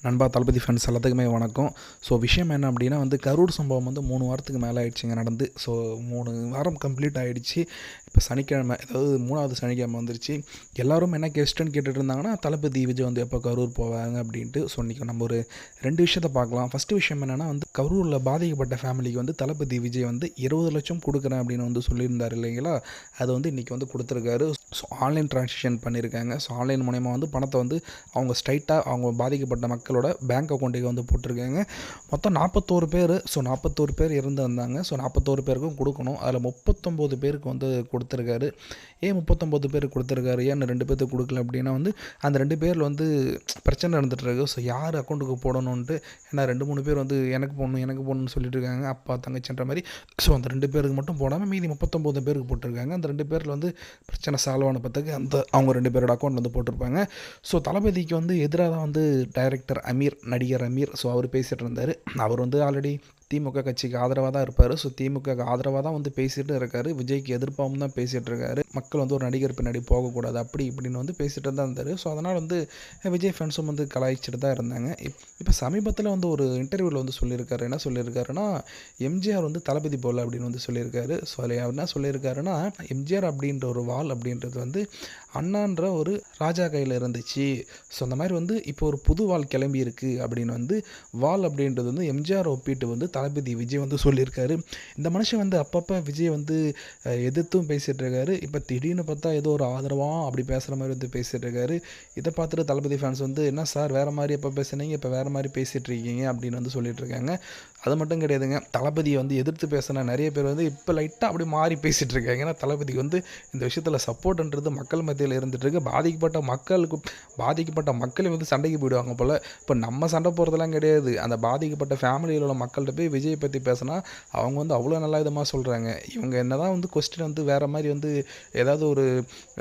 நண்பா தளபதி ஃப்ரெண்ட்ஸ் எல்லாத்துக்குமே வணக்கம். ஸோ விஷயம் என்ன அப்படின்னா வந்து கரூர் சம்பவம் வந்து மூணு வாரத்துக்கு மேலே ஆயிடுச்சுங்க நடந்து. ஸோ மூணு வாரம் கம்ப்ளீட் ஆகிடுச்சு இப்போ சனிக்கிழமை அதாவது மூணாவது சனிக்கிழமை வந்துருச்சு. எல்லாரும் என்ன கெஸ்ட்டுன்னு கேட்டுட்டு இருந்தாங்கன்னா தளபதி விஜய் வந்து எப்போ கரூர் போவாங்க அப்படின்ட்டு ஸோ நம்ம ஒரு ரெண்டு விஷயத்த பார்க்கலாம். ஃபஸ்ட்டு விஷயம் என்னென்னா வந்து கரூரில் பாதிக்கப்பட்ட ஃபேமிலிக்கு வந்து தளபதி விஜய் வந்து இருபது லட்சம் கொடுக்குறேன் அப்படின்னு வந்து சொல்லியிருந்தார் இல்லைங்களா? அது வந்து இன்றைக்கி வந்து கொடுத்துருக்காரு. ஸோ ஆன்லைன் ட்ரான்ஸாக்ஷன் பண்ணியிருக்காங்க ஸோ ஆன்லைன் மூலயமா வந்து பணத்தை வந்து அவங்க ஸ்ட்ரைட்டாக அவங்க பாதிக்கப்பட்ட மக்களோட பேங்க் அக்கௌண்ட்டுக்கு வந்து போட்டிருக்காங்க. மொத்தம் நாற்பத்தோரு பேர் ஸோ நாற்பத்தோரு பேர் இருந்து வந்தாங்க ஸோ நாற்பத்தோரு பேருக்கும் கொடுக்கணும். அதில் முப்பத்தொம்போது பேருக்கு வந்து கொடு கொடுத்துருக்காரு. ஏன் முப்பத்தொம்போது பேருக்கு கொடுத்துருக்காரு? ஏன் ரெண்டு பேர்த்துக்கு கொடுக்கல அப்படின்னா வந்து அந்த ரெண்டு பேரில் வந்து பிரச்சனை நடந்துட்டு ஸோ யார் அக்கௌண்ட்டுக்கு போடணுன்ட்டு ஏன்னா ரெண்டு மூணு பேர் வந்து எனக்கு போடணும் எனக்கு போடணும்னு சொல்லிட்டு இருக்காங்க. அப்பா தங்கச்சின்ற மாதிரி. ஸோ அந்த ரெண்டு பேருக்கு மட்டும் போடாமல் மீதி முப்பத்தொம்போது பேருக்கு போட்டிருக்காங்க. அந்த ரெண்டு பேரில் வந்து பிரச்சனை சால்வ் ஆன அந்த அவங்க ரெண்டு பேரோட அக்கௌண்ட் வந்து போட்டிருப்பாங்க. ஸோ தளபதிக்கு வந்து எதிராக தான் வந்து டைரக்டர் அமீர் நடிகர் அமீர். ஸோ அவர் பேசிகிட்டு இருந்தார். அவர் வந்து ஆல்ரெடி திமுக கட்சிக்கு ஆதரவாக தான் இருப்பார். ஸோ திமுக ஆதரவாக தான் வந்து பேசிகிட்டு இருக்காரு. விஜய்க்கு எதிர்ப்பாகவும் தான் பேசிகிட்டு இருக்காரு. மக்கள் வந்து ஒரு நடிகர் பின்னாடி போகக்கூடாது. அப்படி இப்படின்னு வந்து பேசிகிட்டு தான் இருந்தார். ஸோ அதனால் வந்து விஜய் ஃப்ரெண்ட்ஸும் வந்து கலாய்ச்சிட்டு தான் இருந்தாங்க. இப்போ சமீபத்தில் வந்து ஒரு இன்டர்வியூவில் வந்து சொல்லியிருக்காரு. என்ன சொல்லியிருக்காருன்னா எம்ஜிஆர் வந்து தளபதி போல் அப்படின்னு வந்து சொல்லியிருக்காரு. ஸோ அதில் என்ன சொல்லியிருக்காருன்னா எம்ஜிஆர் அப்படின்ற ஒரு வால் அப்படின்றது வந்து அண்ணான்ற ஒரு ராஜா கையில் இருந்துச்சு. ஸோ அந்த மாதிரி வந்து இப்போ ஒரு புது வால் கிளம்பி இருக்குது அப்படின்னு வந்து வால் அப்படின்றது வந்து எம்ஜிஆர் ஒப்பிட்டு வந்து தளபதி விஜய் வந்து சொல்லியிருக்காரு. இந்த மனுஷன் வந்து அப்பப்போ விஜய் வந்து எதிர்த்தும் பேசிகிட்டு இருக்காரு. இப்போ திடீர்னு பார்த்தா ஏதோ ஒரு ஆதரவாக அப்படி பேசுகிற மாதிரி வந்து பேசிகிட்டு இருக்காரு. இதை பார்த்துட்டு தளபதி ஃபேன்ஸ் வந்து என்ன சார் வேறு மாதிரி எப்போ பேசுனீங்க? இப்போ வேறு மாதிரி பேசிகிட்டு இருக்கீங்க அப்படின்னு வந்து சொல்லிட்டு இருக்காங்க. அது மட்டும் கிடையாதுங்க. தளபதியை வந்து எதிர்த்து பேசின நிறைய பேர் வந்து இப்போ லைட்டாக அப்படி மாறி பேசிகிட்டு இருக்காங்க. ஏன்னா தளபதிக்கு வந்து இந்த விஷயத்தில் சப்போர்ட்ன்றது மக்கள் மத்திய மத்தியில் இருந்துட்டு இருக்கு பாதிக்கப்பட்ட மக்களுக்கு பாதிக்கப்பட்ட மக்களே வந்து சண்டைக்கு போயிடுவாங்க போல். இப்போ நம்ம சண்டை போகிறதெல்லாம் கிடையாது. அந்த பாதிக்கப்பட்ட ஃபேமிலியில் உள்ள மக்கள்கிட்ட போய் விஜய் பற்றி பேசினா அவங்க வந்து அவ்வளோ நல்ல விதமாக சொல்கிறாங்க இவங்க என்ன தான் வந்து கொஸ்டின் வந்து வேறு மாதிரி வந்து ஏதாவது ஒரு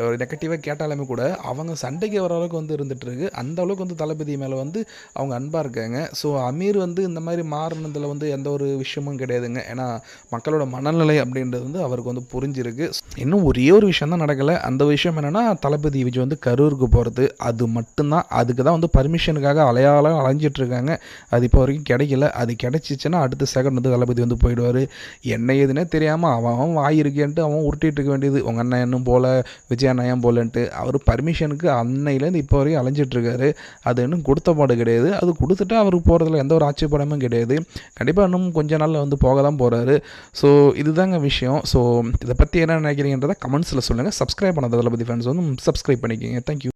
ஒரு நெகட்டிவாக கேட்டாலுமே கூட அவங்க சண்டைக்கு வர அளவுக்கு வந்து இருந்துகிட்ருக்கு அந்த அளவுக்கு வந்து தளபதி மேலே வந்து அவங்க அன்பாக இருக்காங்க. ஸோ அமீர் வந்து இந்த மாதிரி மாறினதில் வந்து எந்த ஒரு விஷயமும் கிடையாதுங்க. ஏன்னா மக்களோட மனநிலை அப்படின்றது வந்து அவருக்கு வந்து புரிஞ்சிருக்கு. இன்னும் ஒரே ஒரு விஷயம் தான் நடக்கலை. அந்த விஷயம் என்னென்னா தளபதி விஜய் வந்து கரூருக்கு போகிறது அது மட்டும்தான். அதுக்கு தான் வந்து பர்மிஷனுக்காக அலையாளம் அலைஞ்சிட்ருக்காங்க அது இப்போ வரைக்கும் கிடைக்கல. அது கிடைச்சிச்சுன்னா அடுத்த செகண்ட் வந்து தளபதி வந்து போயிடுவார். என்ன ஏதுன்னே தெரியாமல் அவன் அவன் வாயிருக்கேன்ட்டு அவன் உருட்டிகிட்டு இருக்க வேண்டியது. உங்கள் அண்ணன் இன்னும் போல விஜய் அண்ணன் ஏன் போலன்ட்டு. அவர் பர்மிஷனுக்கு அன்னையிலேருந்து இப்போ வரைக்கும் அலைஞ்சிட்ருக்காரு. அது இன்னும் கொடுத்த பாடு கிடையாது. அது கொடுத்துட்டு அவருக்கு போகிறதுல எந்த ஒரு ஆட்சேபனமும் கிடையாது. கண்டிப்பாக இன்னும் கொஞ்ச நாளில் வந்து போக தான் போகிறாரு ஸோ இதுதாங்க விஷயம். ஸோ இதை பற்றி என்ன நினைக்கிறீங்கன்றதை கமெண்ட்ஸில் சொல்லுங்கள் சப்ஸ்கிரைப் பண்ண தளபதி ஃபேன்ஸ் வந்து சப்ஸ்கிரைப் பண்ணிக்கோங்க தேங்க்யூ